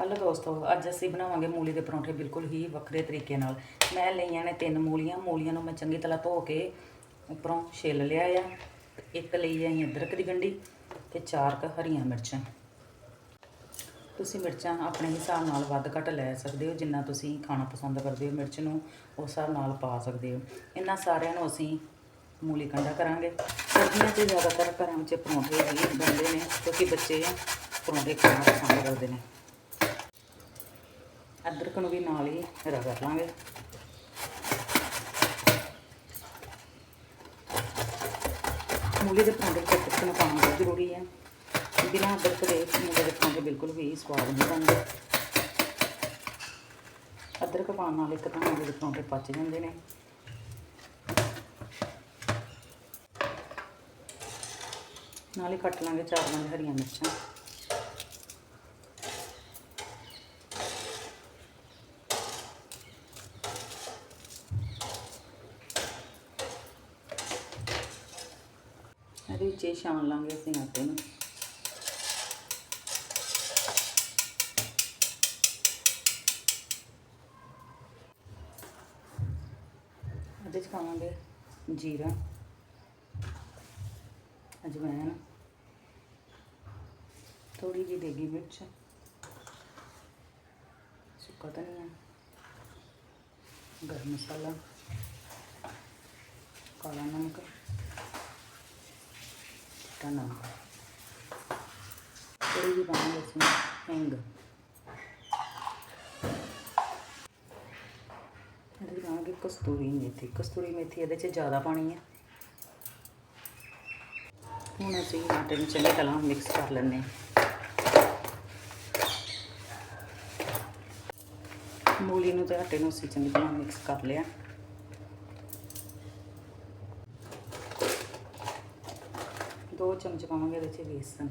Hello ਦੋਸਤੋ, ਅੱਜ ਅਸੀਂ ਬਣਾਵਾਂਗੇ ਮੂਲੀ ਦੇ ਪਰੌਂਠੇ ਬਿਲਕੁਲ ਹੀ ਵੱਖਰੇ ਤਰੀਕੇ ਨਾਲ। ਮੈਂ ਲਈਆਂ ਨੇ ਤਿੰਨ ਮੂਲੀਆਂ ਮੂਲੀਆਂ ਨੂੰ ਮੈਂ ਚੰਗੀ ਤਰ੍ਹਾਂ ਧੋ ਕੇ ਉੱਪਰੋਂ ਛਿੱਲ ਲਿਆ ਆ। ਇੱਕ ਲਈ ਆਈ ਅਦਰਕ ਦੀ ਗੰਢੀ ਤੇ ਚਾਰ ਕ ਹਰੀਆਂ ਮਿਰਚਾਂ। ਤੁਸੀਂ ਮਿਰਚਾਂ ਆਪਣੇ ਹਿਸਾਬ ਨਾਲ ਵੱਧ ਘੱਟ ਲੈ ਸਕਦੇ ਹੋ, ਜਿੰਨਾ ਤੁਸੀਂ ਖਾਣਾ ਪਸੰਦ ਕਰਦੇ ਹੋ, ਮਿਰਚ ਨੂੰ ਉਸ ਹਿਸਾਬ ਨਾਲ ਪਾ ਸਕਦੇ ਹੋ। ਇਹਨਾਂ ਸਾਰਿਆਂ ਨੂੰ ਅਸੀਂ ਮੂਲੀ ਕੰਡਾ ਕਰਾਂਗੇ। ਸਰਦੀਆਂ 'ਚ ਜ਼ਿਆਦਾਤਰ ਘਰਾਂ ਵਿੱਚ ਪਰੌਂਠੇ ਹੀ ਬਣਦੇ ਨੇ, ਕਿਉਂਕਿ ਬੱਚੇ ਪਰੌਂਠੇ ਖਾਣਾ ਪਸੰਦ ਕਰਦੇ ਨੇ। ਅਦਰਕ ਨੂੰ ਵੀ ਨਾਲ ਹੀ ਰਗੜ ਲਾਂਗੇ। ਮੂਲੀ ਦੇ ਪਰੌਂਠੇ ਚ ਨੂੰ ਪਾਉਣਾ ਬਹੁਤ ਜ਼ਰੂਰੀ ਹੈ। ਬਿਨਾਂ ਅਦਰਕ ਦੇ ਮੂਲੀ ਦੇ ਪਰੌਂਠੇ ਬਿਲਕੁਲ ਵੀ ਸਵਾਦ ਨਹੀਂ ਬਣਦੇ। ਅਦਰਕ ਪਾਉਣ ਨਾਲ ਇੱਕ ਤਾਂ ਮੂਲੀ ਦੇ ਪਰੌਂਠੇ ਪਚ ਜਾਂਦੇ ਨੇ। ਨਾਲ ਹੀ ਕੱਟ ਲਾਂਗੇ ਚਾਰ ਪੰਜ ਹਰੀਆਂ ਮਿਰਚਾਂ। ਇਹਦੇ ਵਿੱਚ ਹੀ ਛਾਣ ਲਾਂਗੇ ਅਸੀਂ ਆਟੇ ਨੂੰ। ਇਹਦੇ ਚ ਪਾਵਾਂਗੇ ਜੀਰਾ। ਅਜਵਾਇਣ ਥੋੜੀ ਜਿਹੀ ਦੇਗੀ ਮਿਰਚ। ਸੁੱਕਾ ਧਨੀਆ। ਗਰਮ ਮਸਾਲਾ। ਕਾਲਾ ਨਮਕ। ਚਿੱਟਾ ਨਮਕ ਥੋੜੀ ਜਿਹੀ ਪਾਵਾਂਗੇ ਅਸੀਂ ਹਿੰਗ ਇਹਦੇ ਪਾਵਾਂਗੇ ਕਸਤੂਰੀ ਮੇਥੀ। ਕਸਤੂਰੀ ਮੇਥੀ ਇਹਦੇ 'ਚ ਜ਼ਿਆਦਾ ਪਾਣੀ ਹੈ। ਹੁਣ ਅਸੀਂ ਆਟੇ ਨੂੰ ਚੰਗੀ ਤਰ੍ਹਾਂ ਮਿਕਸ ਕਰ ਲੈਂਦੇ ਹਾਂ। ਮੂਲੀ ਨੂੰ ਤੇ ਆਟੇ ਨੂੰ ਅਸੀਂ ਚੰਗੀ ਤਰ੍ਹਾਂ ਮਿਕਸ ਕਰ ਲਿਆ। ਦੋ ਚਮਚ ਪਾਵਾਂਗੇ ਇਹਦੇ 'ਚ ਵੇਸਣ।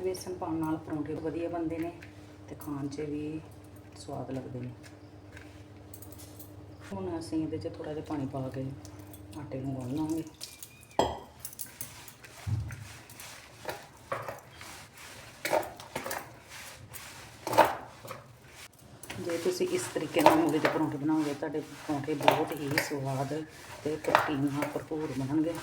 ਵੇਸਣ ਪਾਉਣ ਨਾਲ ਪਰੌਂਠੇ ਵਧੀਆ ਬਣਦੇ ਨੇ ਤੇ ਖਾਣ 'ਚ ਵੀ ਸਵਾਦ ਲੱਗਦੇ ਨੇ। ਹੁਣ ਅਸੀਂ ਇਹਦੇ 'ਚ ਥੋੜਾ ਜਿਹਾ ਪਾਣੀ ਪਾ ਕੇ ਆਟੇ ਨੂੰ ਗੁੰਨ ਲਾਂਗੇ ਜੇ ਤੁਸੀਂ ਇਸ ਤਰੀਕੇ ਨਾਲ ਮੂਲੀ ਦੇ ਪਰੌਂਠੇ ਬਣਾਓਗੇ, ਤੁਹਾਡੇ ਪਰੌਂਠੇ ਬਹੁਤ ਹੀ ਸਵਾਦ ਤੇ ਪ੍ਰੋਟੀਨ ਨਾਲ ਭਰਪੂਰ ਬਣਨਗੇ।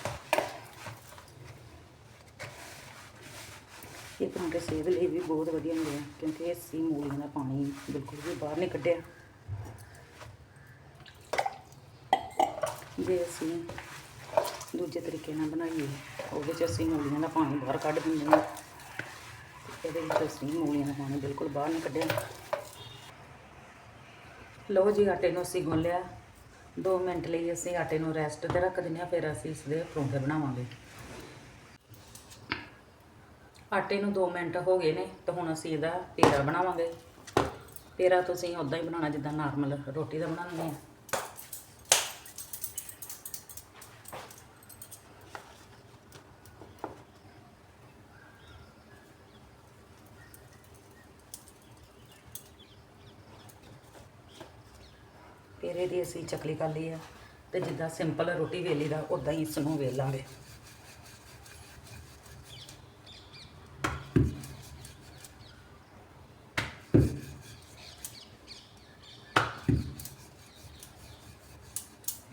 ਇਹ ਪਰੌਂਠੇ ਸਿਹਤ ਲਈ ਵੀ ਬਹੁਤ ਵਧੀਆ ਹੁੰਦੇ ਆ, ਕਿਉਂਕਿ ਅਸੀਂ ਮੂਲੀਆਂ ਦਾ ਪਾਣੀ ਬਿਲਕੁਲ ਵੀ ਬਾਹਰ ਨਹੀਂ ਕੱਢਿਆ। ਜੇ ਅਸੀਂ ਦੂਜੇ ਤਰੀਕੇ ਨਾਲ ਬਣਾਈਏ, ਉਹਦੇ 'ਚ ਅਸੀਂ ਮੂਲੀਆਂ ਦਾ ਪਾਣੀ ਬਾਹਰ ਕੱਢ ਦਿੰਦੇ ਹਾਂ। ਇਹਦੇ ਵਿੱਚ ਅਸੀਂ ਮੂਲੀਆਂ ਦਾ ਪਾਣੀ ਬਿਲਕੁਲ ਬਾਹਰ ਨਹੀਂ ਕੱਢਿਆ। ਲਓ ਜੀ ਆਟੇ ਨੂੰ ਅਸੀਂ ਗੁੰਨ ਲਿਆ 2 ਮਿੰਟ ਲਈ ਅਸੀਂ ਆਟੇ ਨੂੰ ਰੈਸਟ ਤੇ ਰੱਖ ਦਿੰਦੇ ਹਾਂ, ਫਿਰ ਅਸੀਂ ਇਸ ਦੇ ਪਰੌਂਠੇ ਬਣਾਵਾਂਗੇ। ਆਟੇ ਨੂੰ 2 ਮਿੰਟ ਹੋ ਗਏ ਨੇ, ਤਾਂ ਹੁਣ ਅਸੀਂ ਇਹਦਾ ਪੇੜਾ ਬਣਾਵਾਂਗੇ। ਪੇੜਾ ਤੁਸੀਂ ਉਦਾਂ ਹੀ ਬਣਾਉਣਾ, ਜਿੱਦਾਂ ਨਾਰਮਲ ਰੋਟੀ ਦਾ ਬਣਾਉਂਦੇ ਆ ਪੇੜੇ ਦੀ ਅਸੀਂ ਚਕਲੀ ਕਰ ਲਈ ਆ ਤੇ ਜਿੱਦਾਂ ਸਿੰਪਲ ਰੋਟੀ ਵੇਲੀ ਦਾ ਉਦਾਂ ਹੀ ਇਸ ਨੂੰ ਵੇਲਾਂਗੇ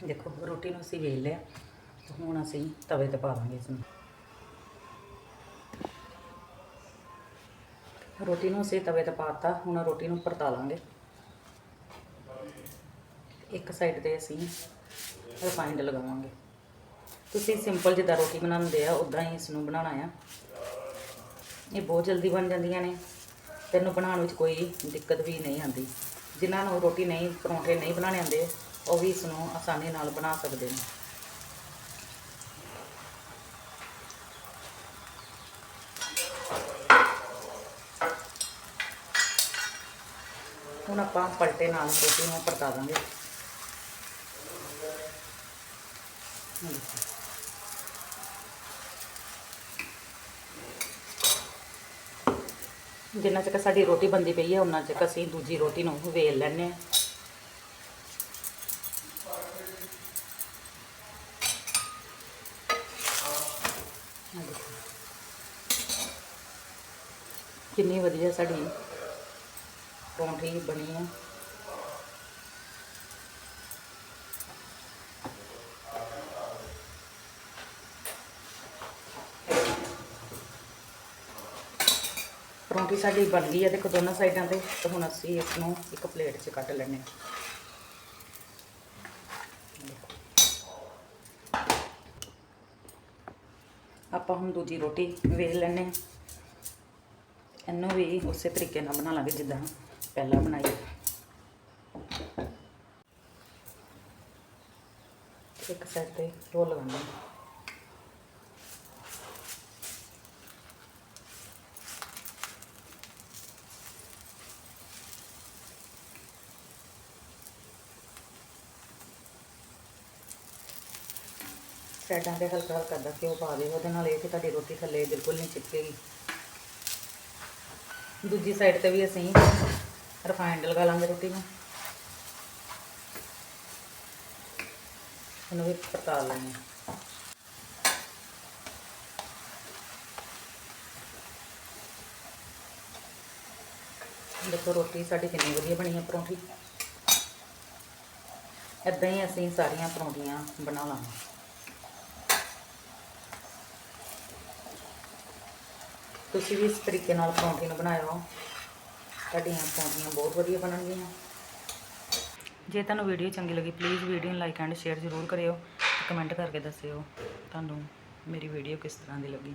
ਦੇਖੋ, ਰੋਟੀ ਨੂੰ ਅਸੀਂ ਵੇਲ ਲਿਆ, ਤੇ ਹੁਣ ਅਸੀਂ ਤਵੇ ਤੇ ਪਾ ਦਾਂਗੇ ਇਸ ਨੂੰ ਰੋਟੀ ਨੂੰ ਅਸੀਂ ਤਵੇ ਤੇ ਪਾਤਾ ਹੁਣ ਰੋਟੀ ਨੂੰ ਪਰਤਾ ਲਾਂਗੇ। ਇੱਕ ਸਾਈਡ ਤੇ ਅਸੀਂ ਰਿਫਾਈਂਡ ਲਗਾਵਾਂਗੇ। ਤੁਸੀਂ ਸਿੰਪਲ ਜਿੱਦਾਂ ਰੋਟੀ ਬਣਾਉਂਦੇ ਆ ਉਦਾਂ ਹੀ ਇਸ ਨੂੰ ਬਣਾਉਣਾ ਆ। ਇਹ ਬਹੁਤ ਜਲਦੀ ਬਣ ਜਾਂਦੀਆਂ ਨੇ। ਤੈਨੂੰ ਬਣਾਉਣ ਵਿੱਚ ਕੋਈ ਦਿੱਕਤ ਵੀ ਨਹੀਂ ਆਉਂਦੀ। ਜਿਨ੍ਹਾਂ ਨੂੰ ਰੋਟੀ ਨਹੀਂ, ਪਰੌਂਠੇ ਨਹੀਂ ਬਣਾਉਣੇ ਆਉਂਦੇ, ਉਹ ਵੀ ਇਸ ਨੂੰ ਆਸਾਨੀ ਨਾਲ ਬਣਾ ਸਕਦੇ ਨੇ। ਹੁਣ ਆਪਾਂ ਪਲਟੇ ਨਾਲ ਰੋਟੀ ਨੂੰ ਪਰਤਾ ਦਾਂਗੇ ਆਹ ਦੇਖੋ। ਜਿੰਨਾ ਚਿਰ ਸਾਡੀ ਰੋਟੀ ਬੰਦੀ ਪਈ ਹੈ ਉਹਨਾਂ ਚਿਰ ਅਸੀਂ ਦੂਜੀ ਰੋਟੀ ਨੂੰ ਵੇਲ ਲੈਣੇ ਆ ਕਿੰਨੀ ਵਧੀਆ ਸਾਡੀ ਪਰੌਂਠੀ ਬਣੀ ਹੈ। ਪਰੌਂਠੀ ਸਾਡੀ ਬਣ ਗਈ ਹੈ, ਦੇਖੋ ਦੋਨਾਂ ਸਾਈਡਾਂ ਤੇ ਤੇ ਹੁਣ ਅਸੀਂ ਇਸ ਨੂੰ ਇੱਕ ਪਲੇਟ 'ਚ ਕੱਢ ਲੈਣੇ ਹਾਂ। ਆਪਾਂ ਹੁਣ ਦੂਜੀ ਰੋਟੀ ਵੇਖ ਲੈਣੇ ਹਾਂ। ਇਹਨੂੰ ਵੀ ਉਸੇ ਤਰੀਕੇ ਨਾਲ ਬਣਾ ਲਾਂਗੇ, ਜਿੱਦਾਂ ਪਹਿਲਾਂ ਬਣਾਈ। ਇੱਕ ਸਾਈਡ ਤੇ ਰੋਲ ਲਗਾਉਂਦੇ ਹਾਂ। ਸਾਈਡਾਂ ਤੇ ਹਲਕਾ ਹਲਕਾ ਦਾ ਘਿਓ ਪਾ ਦਿਓ, ਉਹਦੇ ਨਾਲ ਇਹ ਕਿ ਤੁਹਾਡੀ ਰੋਟੀ ਥੱਲੇ ਬਿਲਕੁਲ ਨਹੀਂ ਚਿਪਕੇਗੀ। ਦੂਜੀ ਸਾਈਡ ਤੇ ਵੀ ਅਸੀਂ ਰਿਫਾਈਨਡ ਲਗਾ ਲਾਂਗੇ ਰੋਟੀ ਨੂੰ। ਇਹਨੂੰ ਵੀ ਪਕਾ ਲੈਂਦੇ ਦੇਖੋ, ਰੋਟੀ ਸਾਡੀ ਕਿੰਨੀ ਵਧੀਆ ਬਣੀ ਹੈ ਪਰੌਂਠੀ। ਇਦਾਂ ਹੀ ਅਸੀਂ ਸਾਰੀਆਂ ਪਰੌਂਠੀਆਂ ਬਣਾ ਲਾਂਗੇ। ਤੁਸੀਂ ਵੀ ਇਸ ਤਰੀਕੇ ਨਾਲ ਪਰੌਂਠੀ ਨੂੰ ਬਣਾਇਓ। ਤੁਹਾਡੀਆਂ ਪਰੌਂਠੀਆਂ ਬਹੁਤ ਵਧੀਆ ਬਣਨਗੀਆਂ। ਜੇ ਤੁਹਾਨੂੰ ਵੀਡੀਓ ਚੰਗੀ ਲੱਗੀ ਪਲੀਜ਼ ਵੀਡੀਓ ਨੂੰ ਲਾਈਕ ਐਂਡ ਸ਼ੇਅਰ ਜ਼ਰੂਰ ਕਰਿਓ। ਕਮੈਂਟ ਕਰਕੇ ਦੱਸਿਓ ਤੁਹਾਨੂੰ ਮੇਰੀ ਵੀਡੀਓ ਕਿਸ ਤਰ੍ਹਾਂ ਦੀ ਲੱਗੀ।